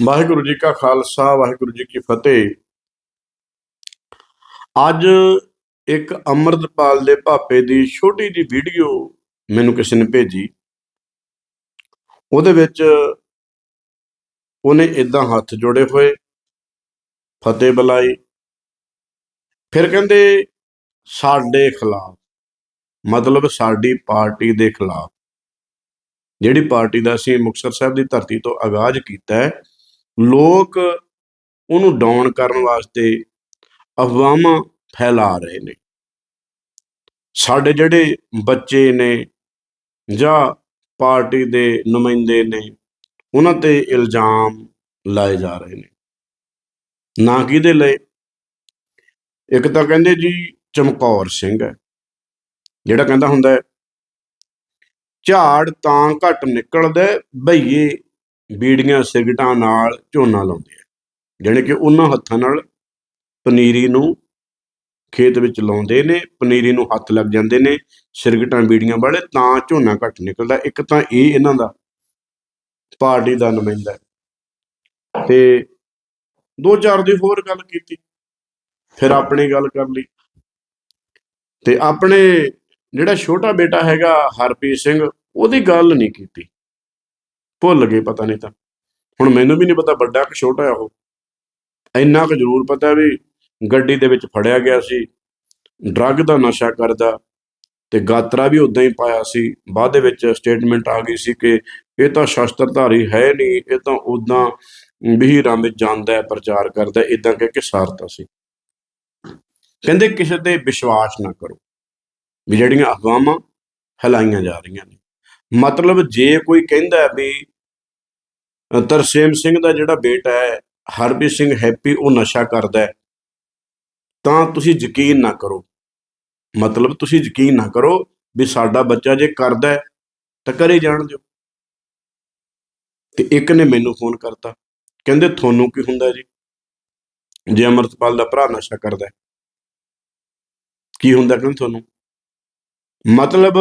ਵਾਹਿਗੁਰੂ ਜੀ ਕਾ ਖਾਲਸਾ, ਵਾਹਿਗੁਰੂ ਜੀ ਕੀ ਫਤਿਹ। ਅੱਜ ਇੱਕ ਅੰਮ੍ਰਿਤਪਾਲ ਦੇ ਭਾਪੇ ਦੀ ਛੋਟੀ ਜੀ ਵੀਡੀਓ ਮੈਨੂੰ ਕਿਸੇ ਨੇ ਭੇਜੀ। ਉਹਦੇ ਵਿੱਚ ਉਹਨੇ ਇਦਾਂ ਹੱਥ ਜੋੜੇ ਹੋਏ, ਫਤਿਹ ਬੁਲਾਈ। ਫਿਰ ਕਹਿੰਦੇ, ਸਾਡੇ ਖਿਲਾਫ, ਮਤਲਬ ਸਾਡੀ ਪਾਰਟੀ ਦੇ ਖਿਲਾਫ। ਜਿਹੜੀ ਪਾਰਟੀ ਦਾ ਅਸੀਂ ਮੁਕਤਸਰ ਸਾਹਿਬ ਦੀ ਧਰਤੀ ਤੋਂ ਆਗਾਜ਼ ਕੀਤਾ ਹੈ ਲੋਕ ਉਹਨੂੰ ਡਾਊਨ ਕਰਨ ਵਾਸਤੇ ਅਫਵਾਹਾਂ ਫੈਲਾ ਰਹੇ ਨੇ। ਸਾਡੇ ਜਿਹੜੇ ਬੱਚੇ ਨੇ ਜਾਂ ਪਾਰਟੀ ਦੇ ਨੁਮਾਇੰਦੇ ਨੇ, ਉਹਨਾਂ ਤੇ ਇਲਜ਼ਾਮ ਲਾਏ ਜਾ ਰਹੇ ਨੇ। ਨਾ ਕਿਹਦੇ ਲਈ? ਇੱਕ ਤਾਂ ਕਹਿੰਦੇ ਜੀ ਚਮਕੌਰ ਸਿੰਘ ਹੈ, ਜਿਹੜਾ ਕਹਿੰਦਾ ਹੁੰਦਾ ਹੈ, ਝਾੜ ਤਾਂ ਘੱਟ ਨਿਕਲਦਾ ਬਈਏ ਬੀੜੀਆਂ ਸਿਗਟਾਂ ਨਾਲ ਝੋਨਾ ਲਾਉਂਦੇ ਆ। ਜਾਣੀ ਕਿ ਉਹਨਾਂ ਹੱਥਾਂ ਨਾਲ ਪਨੀਰੀ ਨੂੰ ਖੇਤ ਵਿੱਚ ਲਾਉਂਦੇ ਨੇ, ਪਨੀਰੀ ਨੂੰ ਹੱਥ ਲੱਗ ਜਾਂਦੇ ਨੇ ਸਿਰਗਟਾਂ ਬੀੜੀਆਂ ਵਾਲੇ, ਤਾਂ ਝੋਨਾ ਘੱਟ ਨਿਕਲਦਾ। ਇੱਕ ਤਾਂ ਇਹ ਇਹਨਾਂ ਦਾ ਪਾਰਟੀ ਦਾ ਨੁਮਾਇੰਦਾ ਤੇ ਦੋ ਚਾਰ ਦੀ ਹੋਰ ਗੱਲ ਕੀਤੀ, ਫਿਰ ਆਪਣੀ ਗੱਲ ਕਰ ਲਈ। ਤੇ ਆਪਣੇ ਜਿਹੜਾ ਛੋਟਾ ਬੇਟਾ ਹੈਗਾ ਹਰਪ੍ਰੀਤ ਸਿੰਘ, ਉਹਦੀ ਗੱਲ ਨਹੀਂ ਕੀਤੀ। ਭੁੱਲ ਗਏ ਪਤਾ ਨਹੀਂ ਤਾਂ। ਹੁਣ ਮੈਨੂੰ ਵੀ ਨਹੀਂ ਪਤਾ, ਵੱਡਾ ਕਿ ਛੋਟਾ ਉਹ। ਇੰਨਾ ਕੁ ਜ਼ਰੂਰ ਪਤਾ ਵੀ ਗੱਡੀ ਦੇ ਵਿੱਚ ਫੜਿਆ ਗਿਆ ਸੀ, ਡਰੱਗ ਦਾ ਨਸ਼ਾ ਕਰਦਾ ਤੇ ਗਾਤਰਾ ਵੀ ਉਦਾਂ ਹੀ ਪਾਇਆ ਸੀ। ਬਾਅਦ ਦੇ ਵਿੱਚ ਸਟੇਟਮੈਂਟ ਆ ਗਈ ਸੀ ਕਿ ਇਹ ਤਾਂ ਸ਼ਸਤਰਧਾਰੀ ਹੈ ਨਹੀਂ, ਇਹ ਤਾਂ ਉਦਾਂ ਵਿਹੀਰਾਂ ਵਿੱਚ ਜਾਂਦਾ ਹੈ, ਪ੍ਰਚਾਰ ਕਰਦਾ ਇਦਾਂ ਕਹਿ ਕੇ ਸਾਰਤਾ ਸੀ। ਕਹਿੰਦੇ ਕਿਸੇ ਤੇ ਵਿਸ਼ਵਾਸ ਨਾ ਕਰੋ ਵੀ ਜਿਹੜੀਆਂ ਅਫਵਾਹਾਂ ਫੈਲਾਈਆਂ ਜਾ ਰਹੀਆਂ ਨੇ। ਮਤਲਬ ਜੇ ਕੋਈ ਕਹਿੰਦਾ ਵੀ ਤਰਸੇਮ ਸਿੰਘ ਦਾ ਜਿਹੜਾ ਬੇਟਾ ਹੈ ਹਰਬੀਰ ਸਿੰਘ ਹੈਪੀ, ਉਹ ਨਸ਼ਾ ਕਰਦਾ ਹੈ, ਤਾਂ ਤੁਸੀਂ ਯਕੀਨ ਨਾ ਕਰੋ। ਮਤਲਬ ਤੁਸੀਂ ਯਕੀਨ ਨਾ ਕਰੋ ਵੀ ਸਾਡਾ ਬੱਚਾ ਜੇ ਕਰਦਾ ਹੈ, ਤਾਂ ਕਰੇ ਜਾਣ ਦਿਓ। ਤੇ ਇੱਕ ਨੇ ਮੈਨੂੰ ਫੋਨ ਕਰਤਾ। ਕਹਿੰਦੇ, ਤੁਹਾਨੂੰ ਕੀ ਹੁੰਦਾ ਜੀ? ਜੇ ਅਮਰਤਪਾਲ ਦਾ ਭਰਾ ਨਸ਼ਾ ਕਰਦਾ ਕੀ ਹੁੰਦਾ? ਕਹਿੰਦੇ, ਤੁਹਾਨੂੰ। ਮਤਲਬ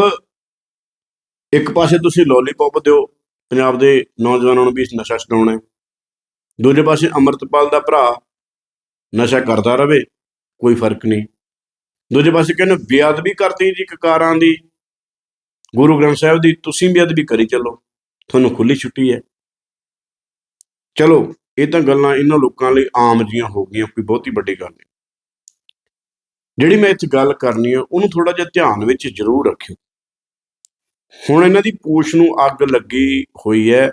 ਇੱਕ ਪਾਸੇ ਤੁਸੀਂ ਲੋਲੀਪੌਪ ਦਿਓ, ਪੰਜਾਬ ਦੇ ਨੌਜਵਾਨਾਂ ਨੂੰ ਵੀ ਨਸ਼ਾ ਛਡਾਉਣਾ ਹੈ। ਦੂਜੇ ਪਾਸੇ ਅਮਰਤਪਾਲ ਦਾ ਭਰਾ ਨਸ਼ਾ ਕਰਦਾ ਰਵੇ, ਕੋਈ ਫ਼ਰਕ ਨਹੀਂ। ਦੂਜੇ ਪਾਸੇ ਕਹਿੰਦੇ ਬੇਅਦਬੀ ਕਰਤੀ ਜੀ ਕਕਾਰਾਂ ਦੀ। ਗੁਰੂ ਗ੍ਰੰਥ ਸਾਹਿਬ ਦੀ, ਤੁਸੀਂ ਬੇਅਦਬੀ ਕਰੀ ਚੱਲੋ, ਤੁਹਾਨੂੰ ਖੁੱਲੀ ਛੁੱਟੀ ਹੈ। ਚਲੋ, ਇਹ ਤਾਂ ਗੱਲਾਂ ਇਹਨਾਂ ਲੋਕਾਂ ਲਈ ਆਮ ਜੀਆਂ ਹੋ ਗਈਆਂ, ਕੋਈ ਬਹੁਤੀ ਵੱਡੀ ਗੱਲ ਨਹੀਂ। ਜਿਹੜੀ ਮੈਂ ਇੱਥੇ ਗੱਲ ਕਰਨੀ ਹੈ, ਉਹਨੂੰ ਥੋੜਾ ਜਿਹਾ ਧਿਆਨ ਵਿੱਚ ਜ਼ਰੂਰ ਰੱਖਿਓ। ਹੁਣ ਇਹਨਾਂ ਦੀ ਪੂਛ ਨੂੰ ਅੱਗ ਲੱਗੀ ਹੋਈ ਹੈ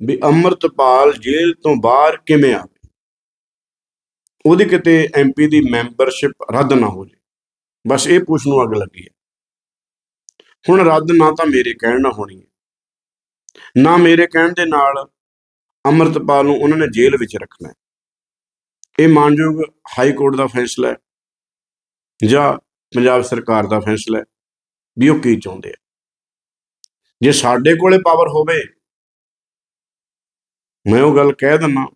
ਵੀ ਅੰਮ੍ਰਿਤਪਾਲ ਜੇਲ੍ਹ ਤੋਂ ਬਾਹਰ ਕਿਵੇਂ ਆਵੇ। ਉਹਦੀ ਕਿਤੇ ਐਮਪੀ ਦੀ ਮੈਂਬਰਸ਼ਿਪ ਰੱਦ ਨਾ ਹੋ ਜੇ ਬਸ ਇਹ ਪੂਛ ਨੂੰ ਅੱਗ ਲੱਗੀ ਹੈ। ਹੁਣ ਰੱਦ ਨਾ ਤਾਂ ਮੇਰੇ ਕਹਿਣ ਨਾਲ ਹੋਣੀ ਹੈ। ਨਾ ਮੇਰੇ ਕਹਿਣ ਦੇ ਨਾਲ ਅੰਮ੍ਰਿਤਪਾਲ ਨੂੰ ਉਹਨਾਂ ਨੇ ਜੇਲ੍ਹ ਵਿੱਚ ਰੱਖਣਾ ਹੈ। ਇਹ ਮਾਨਯੋਗ ਹਾਈ ਕੋਰਟ ਦਾ ਫੈਸਲਾ ਹੈ ਜਾਂ ਪੰਜਾਬ ਸਰਕਾਰ ਦਾ ਫੈਸਲਾ ਹੈ ਵੀ ਉਹ ਕੀ ਚਾਹੁੰਦੇ ਆ। ਜੇ ਸਾਡੇ ਕੋਲੇ ਪਾਵਰ ਹੋਵੇ, ਮੈਂ ਉਹ ਗੱਲ ਕਹਿ ਦਿੰਨਾ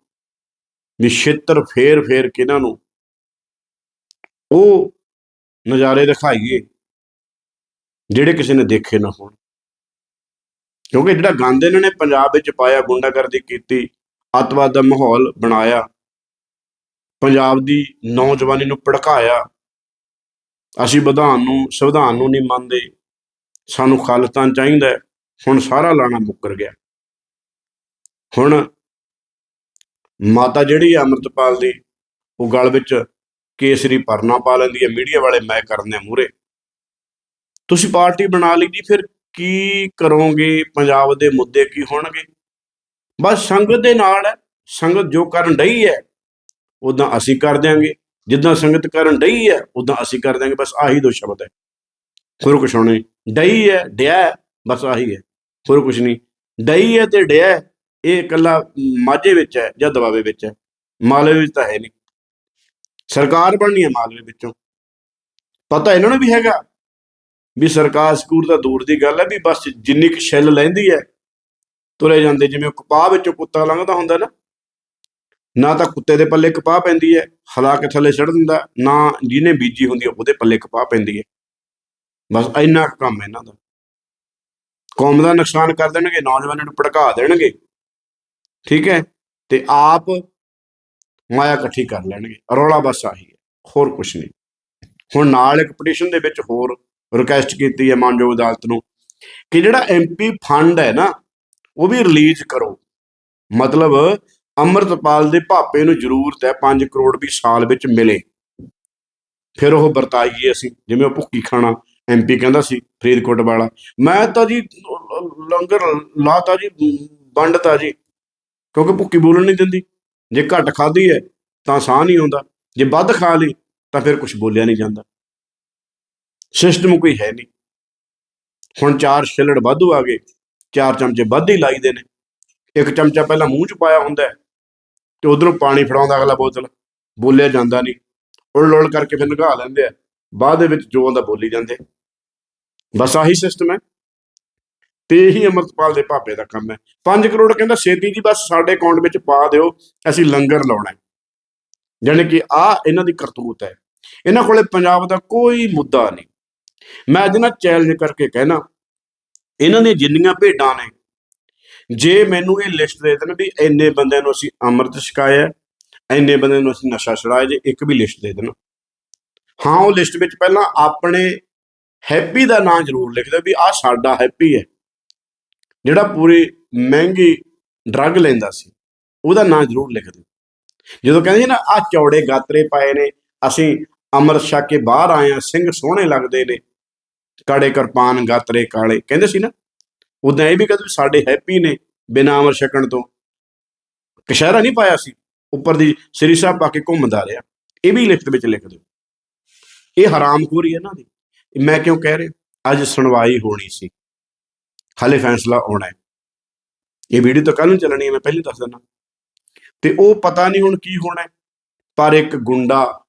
ਵੀ ਛਿੱਤਰ ਫੇਰ ਫੇਰ ਕੇ ਇਹਨਾਂ ਨੂੰ ਉਹ ਨਜ਼ਾਰੇ ਦਿਖਾਈਏ, ਜਿਹੜੇ ਕਿਸੇ ਨੇ ਦੇਖੇ ਨਾ ਹੋਣ ਕਿਉਂਕਿ ਜਿਹੜਾ ਗੰਦ ਇਹਨਾਂ ਨੇ ਪੰਜਾਬ ਵਿੱਚ ਪਾਇਆ, ਗੁੰਡਾਗਰਦੀ ਕੀਤੀ, ਅੱਤਵਾਦ ਦਾ ਮਾਹੌਲ ਬਣਾਇਆ, ਪੰਜਾਬ ਦੀ ਨੌਜਵਾਨੀ ਨੂੰ ਭੜਕਾਇਆ, ਅਸੀਂ ਵਿਧਾਨ ਨੂੰ, ਸੰਵਿਧਾਨ ਨੂੰ ਨਹੀਂ ਮੰਨਦੇ, ਸਾਨੂੰ ਖਾਲਿਸਤਾਨ ਚਾਹੀਦਾ ਹੈ। ਹੁਣ ਸਾਰਾ ਲਾਣਾ ਮੁੱਕਰ ਗਿਆ। ਹੁਣ ਮਾਤਾ ਜਿਹੜੀ ਹੈ ਅੰਮ੍ਰਿਤਪਾਲ ਦੀ ਉਹ ਗਲ ਵਿੱਚ ਕੇਸਰੀ ਪਰਨਾ ਪਾ ਲੈਂਦੀ ਹੈ ਮੀਡੀਆ ਵਾਲੇ ਮੈਂ ਕਰਨੇ ਮੂਰੇ ਤੁਸੀਂ ਪਾਰਟੀ ਬਣਾ ਲਈ ਜੀ ਫਿਰ ਕੀ ਕਰੋਗੇ? ਪੰਜਾਬ ਦੇ ਮੁੱਦੇ ਕੀ ਹੋਣਗੇ? ਬਸ ਸੰਗਤ ਦੇ ਨਾਲ ਹੈ। ਸੰਗਤ ਜੋ ਕਰਨ ਡਈ ਹੈ ਉਦਾਂ ਅਸੀਂ ਕਰ ਦਿਆਂਗੇ। ਜਿੱਦਾਂ ਸੰਗਤ ਕਰਨ ਡਈ ਹੈ ਉਦਾਂ ਅਸੀਂ ਕਰ ਦਿਆਂਗੇ। ਬਸ ਆਹੀ ਦੋ ਸ਼ਬਦ ਹੈ। ਹੋਰ ਕੁਛ ਹੋਣੇ ਡਈ ਹੈ ਡਿਆ ਹੈ, ਬਸ ਆਹੀ ਹੈ। ਹੋਰ ਕੁਛ ਨਹੀਂ ਡਈ ਹੈ ਤੇ ਡਿਆ ਇਹ ਇਕੱਲਾ ਮਾਝੇ ਵਿੱਚ ਹੈ ਜਾਂ ਦਬਾਵੇ ਵਿੱਚ ਹੈ। ਮਾਲਵੇ ਵਿੱਚ ਤਾਂ ਹੈ ਨਹੀਂ ਸਰਕਾਰ ਬਣਨੀ ਹੈ ਮਾਲਵੇ ਵਿੱਚੋਂ। ਪਤਾ ਇਹਨਾਂ ਨੂੰ ਵੀ ਹੈਗਾ ਵੀ ਸਰਕਾਰ ਸਕੂਲ ਤਾਂ ਦੂਰ ਦੀ ਗੱਲ ਹੈ ਵੀ ਬਸ ਜਿੰਨੀ ਕੁ ਛਿੱਲ ਲੈਂਦੀ ਹੈ, ਤੁਰੇ ਜਾਂਦੇ। ਜਿਵੇਂ ਉਹ ਕਪਾਹ ਵਿੱਚੋਂ ਕੁੱਤਾ ਲੰਘਦਾ ਹੁੰਦਾ ਨਾ ਨਾ ਤਾਂ ਕੁੱਤੇ ਦੇ ਪੱਲੇ ਕਪਾਹ ਪੈਂਦੀ ਹੈ ਹਲਾ ਕੇ ਥੱਲੇ ਛੱਡ ਦਿੰਦਾ, ਨਾ ਜਿਹਨੇ ਬੀਜੀ ਹੁੰਦੀ ਹੈ ਉਹਦੇ ਪੱਲੇ ਕਪਾਹ ਪੈਂਦੀ ਹੈ। ਬਸ ਇੰਨਾ ਕੁ ਕੰਮ ਹੈ ਇਹਨਾਂ ਦਾ। ਕੌਮ ਦਾ ਨੁਕਸਾਨ ਕਰ ਦੇਣਗੇ, ਨੌਜਵਾਨਾਂ ਨੂੰ ਭੜਕਾ ਦੇਣਗੇ। ਠੀਕ ਹੈ? ਤੇ ਆਪ ਮਾਇਆ ਇਕੱਠੀ ਕਰ ਲੈਣਗੇ। ਰੌਲਾ ਬਸ ਆਹੀ ਹੈ, ਹੋਰ ਕੁਝ ਨਹੀਂ। ਹੁਣ ਨਾਲ ਇੱਕ ਪਟੀਸ਼ਨ ਦੇ ਵਿੱਚ ਹੋਰ ਰਿਕੁਐਸਟ ਕੀਤੀ ਹੈ ਮਾਨਯੋਗ ਅਦਾਲਤ ਨੂੰ ਕਿ ਜਿਹੜਾ ਐਮਪੀ ਫੰਡ ਹੈ ਨਾ, ਉਹ ਵੀ ਰਿਲੀਜ਼ ਕਰੋ। ਮਤਲਬ ਅੰਮ੍ਰਿਤਪਾਲ ਦੇ ਭਾਪੇ ਨੂੰ ਜ਼ਰੂਰਤ ਹੈ 5 ਕਰੋੜ ਵੀ ਸਾਲ ਵਿੱਚ ਮਿਲੇ। ਫਿਰ ਉਹ ਵਰਤਾਈਏ ਅਸੀਂ, ਜਿਵੇਂ ਉਹ ਭੁੱਕੀ ਖਾਣਾ ਐਮਪੀ ਕਹਿੰਦਾ ਸੀ, ਫਰੀਦਕੋਟ ਵਾਲਾ। ਮੈਂ ਤਾਂ ਜੀ, ਲੰਗਰ ਲਾਤਾ ਜੀ, ਵੰਡਤਾ ਜੀ। ਕਿਉਂਕਿ ਭੁੱਕੀ ਬੋਲਣ ਨਹੀਂ ਦਿੰਦੀ। ਜੇ ਘੱਟ ਖਾਧੀ ਹੈ, ਤਾਂ ਸਾਹ ਨਹੀਂ ਆਉਂਦਾ। ਜੇ ਵੱਧ ਖਾ ਲਈ, ਤਾਂ ਫਿਰ ਕੁਝ ਬੋਲਿਆ ਨਹੀਂ ਜਾਂਦਾ। ਸਿਸਟਮ ਕੋਈ ਹੈ ਨਹੀਂ। ਹੁਣ ਚਾਰ ਛਿੱਲੜ ਵਾਧੂ ਆ ਗਏ। ਚਾਰ ਚਮਚੇ ਵੱਧ ਹੀ ਲਾਈਦੇ ਨੇ। ਇੱਕ ਚਮਚਾ ਪਹਿਲਾਂ ਮੂੰਹ 'ਚ ਪਾਇਆ ਹੁੰਦਾ ਤੇ ਉਧਰੋਂ ਪਾਣੀ ਫੜਾਉਂਦਾ ਅਗਲਾ ਬੋਤਲ। ਬੋਲਿਆ ਜਾਂਦਾ ਨਹੀਂ। ਉਲ ਉਲ ਕਰਕੇ ਫਿਰ ਨਿਗਾਹ ਲੈਂਦੇ ਆ। ਬਾਅਦ ਦੇ ਵਿੱਚ ਜੋ ਆਉਂਦਾ ਬੋਲੀ ਜਾਂਦੇ। ਬਸ ਆਹੀ ਸਿਸਟਮ ਹੈ। ਤੇ ਇਹੀ ਅਮਰਤਪਾਲ ਦੇ ਭਾਪੇ ਦਾ ਕੰਮ ਹੈ। 5 ਕਰੋੜ ਕਹਿੰਦਾ ਛੇਤੀ ਜੀ ਬਸ ਸਾਡੇ ਅਕਾਊਂਟ ਵਿੱਚ ਪਾ ਦਿਓ, ਅਸੀਂ ਲੰਗਰ ਲਾਉਣਾ ਹੈ। ਜਾਣੀ ਕਿ ਆ ਇਹਨਾਂ ਦੀ ਕਰਤੂਤ ਹੈ। ਇਹਨਾਂ ਕੋਲੇ ਪੰਜਾਬ ਦਾ ਕੋਈ ਮੁੱਦਾ ਨਹੀਂ। ਮੈਂ ਅੱਜ ਨਾ ਚੈਲੰਜ ਕਰਕੇ ਕਹਿਣਾ, ਇਹਨਾਂ ਦੀਆਂ ਜਿੰਨੀਆਂ ਭੇਡਾਂ ਨੇ, ਜੇ ਮੈਨੂੰ ਇਹ ਲਿਸਟ ਦੇ ਦੇਣ ਵੀ ਇੰਨੇ ਬੰਦਿਆਂ ਨੂੰ ਅਸੀਂ ਅੰਮ੍ਰਿਤ ਛਕਾਇਆ ਇੰਨੇ ਬੰਦਿਆਂ ਨੂੰ ਅਸੀਂ ਨਸ਼ਾ ਛੁਡਾਇਆ, ਜੇ ਇੱਕ ਵੀ ਲਿਸਟ ਦੇ ਦੇਣ। ਹਾਂ, ਉਹ ਲਿਸਟ ਵਿੱਚ ਪਹਿਲਾਂ ਆਪਣੇ ਹੈਪੀ ਦਾ ਨਾਂ ਜ਼ਰੂਰ ਲਿਖ ਦਿਓ ਵੀ ਆਹ ਸਾਡਾ ਹੈਪੀ ਹੈ। ਜਿਹੜਾ ਪੂਰੀ ਮਹਿੰਗੀ ਡਰੱਗ ਲੈਂਦਾ ਸੀ, ਉਹਦਾ ਨਾਂ ਜ਼ਰੂਰ ਲਿਖ ਦਿਓ। ਜਦੋਂ ਕਹਿੰਦੇ ਸੀ ਨਾ ਆ ਚੌੜੇ ਗਾਤਰੇ ਪਾਏ ਨੇ, ਅਸੀਂ ਅੰਮ੍ਰਿਤ ਛਕ ਕੇ ਬਾਹਰ ਆਏ ਆ ਸਿੰਘ ਸੋਹਣੇ ਲੱਗਦੇ ਨੇ ਕਾੜੇ ਕਿਰਪਾਨ ਗਾਤਰੇ ਕਾਲੇ। ਕਹਿੰਦੇ ਸੀ ਨਾ ਉਦਾਂ ਇਹ ਵੀ ਕਹਿੰਦੇ ਵੀ ਸਾਡੇ ਹੈਪੀ ਨੇ ਬਿਨਾਂ ਅੰਮ੍ਰਿਤ ਛਕਣ ਤੋਂ। ਕਸ਼ਹਿਰਾ ਨਹੀਂ ਪਾਇਆ ਸੀ, ਉੱਪਰ ਦੀ ਸ੍ਰੀ ਸਾਹਿਬ ਪਾ ਕੇ ਘੁੰਮਦਾ ਰਿਹਾ। ਇਹ ਵੀ ਲਿਖਤ ਵਿੱਚ ਲਿਖ ਦਿਓ। ਇਹ ਹਰਾਮਖੋਰੀ ਹੈ ਨਾ ਦੀ। ਮੈਂ ਕਿਉਂ ਕਹਿ ਰਿਹਾ? ਅੱਜ ਸੁਣਵਾਈ ਹੋਣੀ ਸੀ। ਹਾਲੇ ਫੈਸਲਾ ਆਉਣਾ ਹੈ। ਇਹ ਵੀਡੀਓ ਤਾਂ ਕੱਲ ਨੂੰ ਚੱਲਣੀ ਹੈ, ਮੈਂ ਪਹਿਲਾਂ ਦੱਸ ਦਿੰਦਾ। ਤੇ ਉਹ ਪਤਾ ਨਹੀਂ ਹੁਣ ਕੀ ਹੋਣਾ ਪਰ ਇੱਕ ਗੁੰਡਾ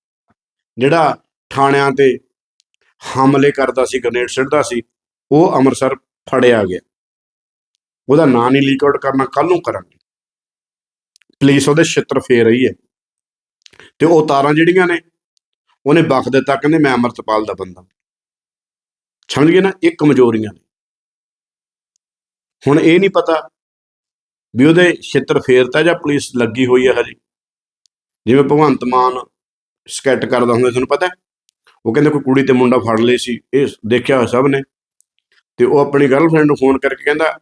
ਜਿਹੜਾ ਥਾਣਿਆਂ ਤੇ ਹਮਲੇ ਕਰਦਾ ਸੀ, ਗ੍ਰਨੇਡ ਸਿੱਟਦਾ ਸੀ, ਉਹ ਅੰਮ੍ਰਿਤਸਰ ਫੜਿਆ ਗਿਆ। ਉਹਦਾ ਨਾਂ ਨਹੀਂ ਲੀਕ ਆਊਟ ਕਰਨਾ ਕੱਲ ਨੂੰ ਕਰਾਂਗੇ। ਪੁਲਿਸ ਉਹਦੇ ਛਿੱਤਰ ਫੇਰ ਰਹੀ ਹੈ। ਤੇ ਉਹ ਤਾਰਾਂ ਜਿਹੜੀਆਂ ਨੇ, ਉਹਨੇ ਬਖ ਦਿੱਤਾ, ਕਹਿੰਦੇ ਮੈਂ ਅਮਰਤਪਾਲ ਦਾ ਬੰਦਾ। ਸਮਝ ਗਏ ਨਾ, ਇਹ ਕਮਜ਼ੋਰੀਆਂ ਨੇ। ਹੁਣ ਇਹ ਨਹੀਂ ਪਤਾ ਵੀ ਉਹਦੇ ਛਿੱਤਰ ਫੇਰਤਾ ਜਾਂ ਪੁਲਿਸ ਲੱਗੀ ਹੋਈ ਹੈ ਹਜੇ। ਜਿਵੇਂ ਭਗਵੰਤ ਮਾਨ ਸਕੈਟ ਕਰਦਾ ਹੁੰਦਾ, ਤੁਹਾਨੂੰ ਪਤਾ ਉਹ ਕਹਿੰਦੇ ਕੋਈ ਕੁੜੀ ਤੇ ਮੁੰਡਾ ਫੜ ਲਏ ਸੀ, ਇਹ ਦੇਖਿਆ ਹੋਇਆ ਸਭ ਨੇ। ਤੇ ਉਹ ਆਪਣੀ ਗਰਲਫ੍ਰੈਂਡ ਨੂੰ ਫੋਨ ਕਰਕੇ ਕਹਿੰਦਾ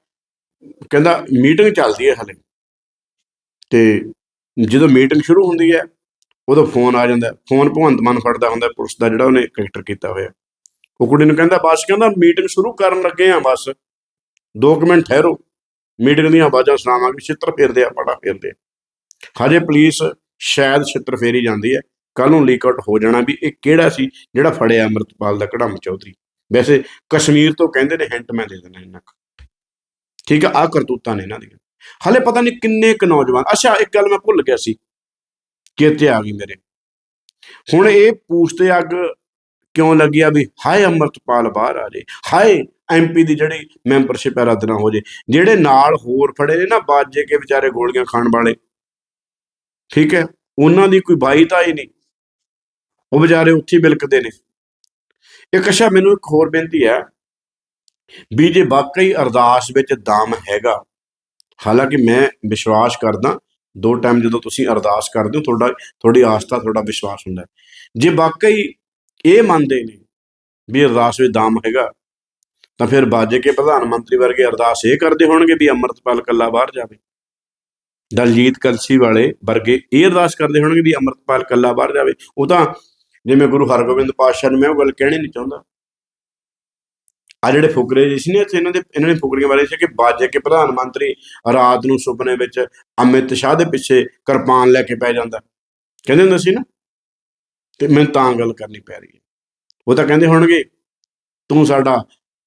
ਕਹਿੰਦਾ ਮੀਟਿੰਗ ਚੱਲਦੀ ਹੈ ਹਲੇ। ਤੇ ਜਦੋਂ ਮੀਟਿੰਗ ਸ਼ੁਰੂ ਹੁੰਦੀ ਹੈ, ਉਦੋਂ ਫੋਨ ਆ ਜਾਂਦਾ। ਫੋਨ ਭਗਵੰਤ ਮਾਨ ਫੜਦਾ ਹੁੰਦਾ, ਪੁਲਿਸ ਦਾ ਜਿਹੜਾ ਉਹਨੇ ਕਰੈਕਟਰ ਕੀਤਾ ਹੋਇਆ। ਉਹ ਕੁੜੀ ਨੂੰ ਕਹਿੰਦਾ, ਬਸ ਕਹਿੰਦਾ ਮੀਟਿੰਗ ਸ਼ੁਰੂ ਕਰਨ ਲੱਗੇ ਆ, ਬਸ। 2 ਮਿੰਟ ਠਹਿਰੋ। ਮੀਟਿੰਗ ਦੀਆਂ ਆਵਾਜ਼ਾਂ ਸੁਣਾਵਾਂਗੇ, ਛਿੱਤਰ ਫੇਰਦੇ ਆ, ਪੜਾ ਫੇਰਦੇ ਆ। ਹਜੇ ਪੁਲਿਸ ਸ਼ਾਇਦ ਛਿੱਤਰ ਫੇਰੀ ਜਾਂਦੀ ਹੈ। ਕੱਲ ਨੂੰ ਲੀਕ ਆਊਟ ਹੋ ਜਾਣਾ ਵੀ ਇਹ ਕਿਹੜਾ ਸੀ ਜਿਹੜਾ ਫੜਿਆ ਅੰਮ੍ਰਿਤਪਾਲ ਦਾ ਕੜਮ ਚੌਧਰੀ। ਵੈਸੇ ਕਸ਼ਮੀਰ ਤੋਂ ਕਹਿੰਦੇ ਨੇ ਹਿੰਟ ਮੈਂ ਦੇ ਦਿੰਦਾ ਇਹਨਾਂ ਕੁ ਠੀਕ ਆ ਆ ਕਰਤੂਤਾਂ ਨੇ ਇਹਨਾਂ ਦੀਆਂ। ਹਲੇ ਪਤਾ ਨਹੀਂ ਕਿੰਨੇ ਕੁ ਨੌਜਵਾਨ, ਅੱਛਾ, ਇੱਕ ਗੱਲ ਮੈਂ ਭੁੱਲ ਗਿਆ ਸੀ ਕਿਤੇ ਆ ਗਈ ਮੇਰੇ। ਹੁਣ ਇਹ ਪੂਛ ਤੇ ਅੱਗ ਕਿਉਂ ਲੱਗਿਆ ਵੀ ਹਾਏ ਅੰਮ੍ਰਿਤਪਾਲ ਬਾਹਰ ਆ ਜੇ, ਹਾਏ ਐਮਪੀ ਦੀ ਜਿਹੜੀ ਮੈਂਬਰਸ਼ਿਪ ਹੈ ਰੱਦ ਨਾ ਹੋ ਜੇ, ਜਿਹੜੇ ਨਾਲ ਹੋਰ ਫੜੇ ਨੇ ਨਾ ਬਾਜੇ ਕੇ ਵਿਚਾਰੇ ਗੋਲੀਆਂ ਖਾਣ ਵਾਲੇ। ਠੀਕ ਹੈ, ਉਹਨਾਂ ਦੀ ਕੋਈ ਬਾਈ ਤਾਂ ਹੀ ਨਹੀਂ, ਉਹ ਵਿਚਾਰੇ ਉੱਥੇ ਬਿਲਕਦੇ ਨੇ। ਇੱਕ ਅੱਛਾ ਮੈਨੂੰ ਇੱਕ ਹੋਰ ਬੇਨਤੀ ਹੈ ਵੀ ਜੇ ਵਾਕਈ ਅਰਦਾਸ ਵਿੱਚ ਦਮ ਹੈਗਾ, ਹਾਲਾਂਕਿ ਮੈਂ ਵਿਸ਼ਵਾਸ ਕਰਦਾ, ਦੋ ਟਾਈਮ ਜਦੋਂ ਤੁਸੀਂ ਅਰਦਾਸ ਕਰਦੇ ਹੋ, ਤੁਹਾਡਾ, ਤੁਹਾਡੀ ਆਸਥਾ, ਤੁਹਾਡਾ ਵਿਸ਼ਵਾਸ ਹੁੰਦਾ ਜੇ ਵਾਕਈ ਇਹ ਮੰਨਦੇ ਨੇ ਵੀ ਅਰਦਾਸ ਵਿੱਚ ਦਾਮ ਹੈਗਾ। ਤਾਂ ਫਿਰ ਬਾਜੇ ਕੇ ਪ੍ਰਧਾਨ ਮੰਤਰੀ ਵਰਗੇ ਅਰਦਾਸ ਇਹ ਕਰਦੇ ਹੋਣਗੇ ਵੀ ਅੰਮ੍ਰਿਤਪਾਲ ਕੱਲਾ ਬਾਹਰ ਜਾਵੇ। ਦਲਜੀਤ ਕਲਸੀ ਵਾਲੇ ਵਰਗੇ ਇਹ ਅਰਦਾਸ ਕਰਦੇ ਹੋਣਗੇ ਵੀ ਅੰਮ੍ਰਿਤਪਾਲ ਕੱਲਾ ਬਾਹਰ ਜਾਵੇ। ਉਹ ਤਾਂ ਜਿਵੇਂ ਗੁਰੂ ਹਰਗੋਬਿੰਦ ਪਾਤਸ਼ਾਹ ਨੂੰ ਮੈਂ ਉਹ ਗੱਲ ਕਹਿਣੀ ਨਹੀਂ ਚਾਹੁੰਦਾ। ਆ ਜਿਹੜੇ ਫੁਕਰੇ ਜੀ ਸੀ ਨੇ ਇੱਥੇ, ਇਹਨਾਂ ਦੇ, ਇਹਨਾਂ ਨੇ ਫੁਕਰੀਆਂ ਬਾਰੇ ਸੀ ਕਿ ਬਾਜੇ ਕੇ ਪ੍ਰਧਾਨ ਮੰਤਰੀ ਰਾਤ ਨੂੰ ਸੁਪਨੇ ਵਿੱਚ ਅਮਿਤ ਸ਼ਾਹ ਦੇ ਪਿੱਛੇ ਕਿਰਪਾਨ ਲੈ ਕੇ ਪੈ ਜਾਂਦਾ। ਕਹਿੰਦੇ ਹੁੰਦੇ ਸੀ ਨਾ ਤੇ ਮੈਨੂੰ ਤਾਂ ਗੱਲ ਕਰਨੀ ਪੈ ਰਹੀ ਹੈ। ਉਹ ਤਾਂ ਕਹਿੰਦੇ ਹੋਣਗੇ ਤੂੰ ਸਾਡਾ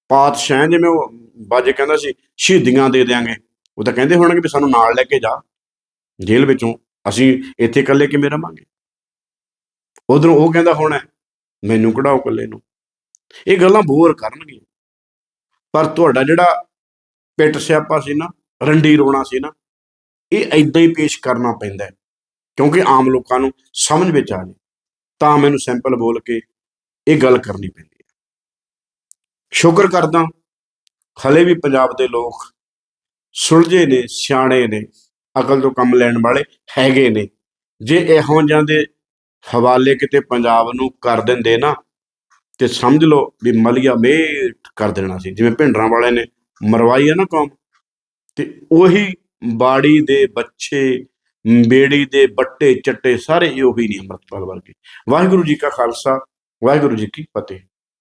ਪਾਤਸ਼ਾਹ ਹੈ, ਜਿਵੇਂ ਉਹ ਬਾਜੇ ਕਹਿੰਦਾ ਸੀ ਸ਼ਹੀਦੀਆਂ ਦੇ ਦਿਆਂਗੇ। ਉਹ ਤਾਂ ਕਹਿੰਦੇ ਹੋਣਗੇ ਵੀ ਸਾਨੂੰ ਨਾਲ ਲੈ ਕੇ ਜਾ ਜੇਲ੍ਹ ਵਿੱਚੋਂ। ਅਸੀਂ ਇੱਥੇ ਇਕੱਲੇ ਕਿਵੇਂ ਰਵਾਂਗੇ? ਉਧਰੋਂ ਉਹ ਕਹਿੰਦਾ ਹੋਣਾ ਮੈਨੂੰ ਕਢਾਓ ਇਕੱਲੇ ਨੂੰ। ਇਹ ਗੱਲਾਂ ਬੋਰ ਕਰਨਗੀਆਂ। ਪਰ ਤੁਹਾਡਾ ਜਿਹੜਾ ਪਿੱਟ ਸਿਆਪਾ ਸੀ ਨਾ ਰੰਡੀ ਰੋਣਾ ਸੀ ਨਾ ਇਹ ਐਦਾਂ ਹੀ ਪੇਸ਼ ਕਰਨਾ ਪੈਂਦਾ ਕਿਉਂਕਿ ਆਮ ਲੋਕਾਂ ਨੂੰ ਸਮਝ ਵਿੱਚ ਆ ਜਾਵੇ ਤਾਂ ਮੈਨੂੰ ਸਿੰਪਲ ਬੋਲ ਕੇ ਇਹ ਗੱਲ ਕਰਨੀ ਪੈਂਦੀ ਹੈ। ਸ਼ੁਕਰ ਕਰਦਾ ਹਲੇ ਵੀ ਪੰਜਾਬ ਦੇ ਲੋਕ ਸੁਲਝੇ ਨੇ, ਸਿਆਣੇ ਨੇ, ਅਕਲ ਤੋਂ ਕੰਮ ਲੈਣ ਵਾਲੇ ਹੈਗੇ ਨੇ। ਜੇ ਇਹੋ ਜਿਹਾਂ ਦੇ ਹਵਾਲੇ ਕਿਤੇ ਪੰਜਾਬ ਨੂੰ ਕਰ ਦਿੰਦੇ ਨਾ, ਤੇ ਸਮਝ ਲਓ ਵੀ ਮਲੀਆ ਮੇਟ ਕਰ ਦੇਣਾ ਸੀ। ਜਿਵੇਂ ਭਿੰਡਰਾਂ ਵਾਲੇ ਨੇ ਮਰਵਾਈ ਹੈ ਨਾ ਕੌਮ, ਤੇ ਉਹੀ ਬਾੜੀ ਦੇ ਬੱਚੇ ਬੇੜੀ ਦੇ ਬੱਟੇ, ਚੱਟੇ ਸਾਰੇ ਹੀ ਉਹੀ ਨਹੀਂ ਅੰਮ੍ਰਿਤਪਾਲ ਵਰਗੇ। ਵਾਹਿਗੁਰੂ ਜੀ ਕਾ ਖਾਲਸਾ, ਵਾਹਿਗੁਰੂ ਜੀ ਕੀ ਫਤਿਹ।